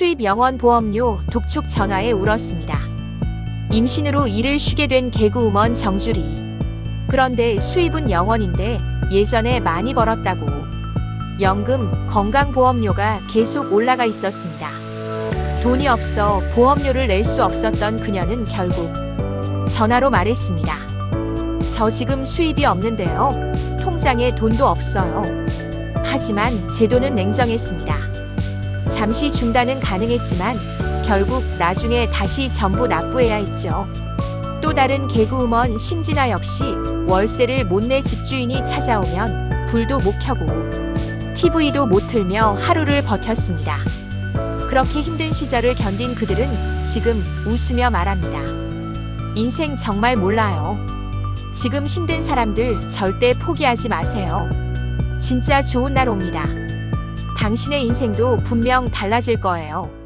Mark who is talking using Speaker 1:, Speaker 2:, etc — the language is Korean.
Speaker 1: 수입 영원 보험료 독촉 전화에 울었습니다. 임신으로 일을 쉬게 된 개그우먼 정주리. 그런데 수입은 영원인데 예전에 많이 벌었다고. 연금, 건강보험료가 계속 올라가 있었습니다. 돈이 없어 보험료를 낼 수 없었던 그녀는 결국 전화로 말했습니다. 저 지금 수입이 없는데요. 통장에 돈도 없어요. 하지만 제도는 냉정했습니다. 잠시 중단은 가능했지만 결국 나중에 다시 전부 납부해야 했죠. 또 다른 개그우먼 심진아 역시 월세를 못 내 집주인이 찾아오면 불도 못 켜고 TV도 못 틀며 하루를 버텼습니다. 그렇게 힘든 시절을 견딘 그들은 지금 웃으며 말합니다. 인생 정말 몰라요. 지금 힘든 사람들 절대 포기하지 마세요. 진짜 좋은 날 옵니다. 당신의 인생도 분명 달라질 거예요.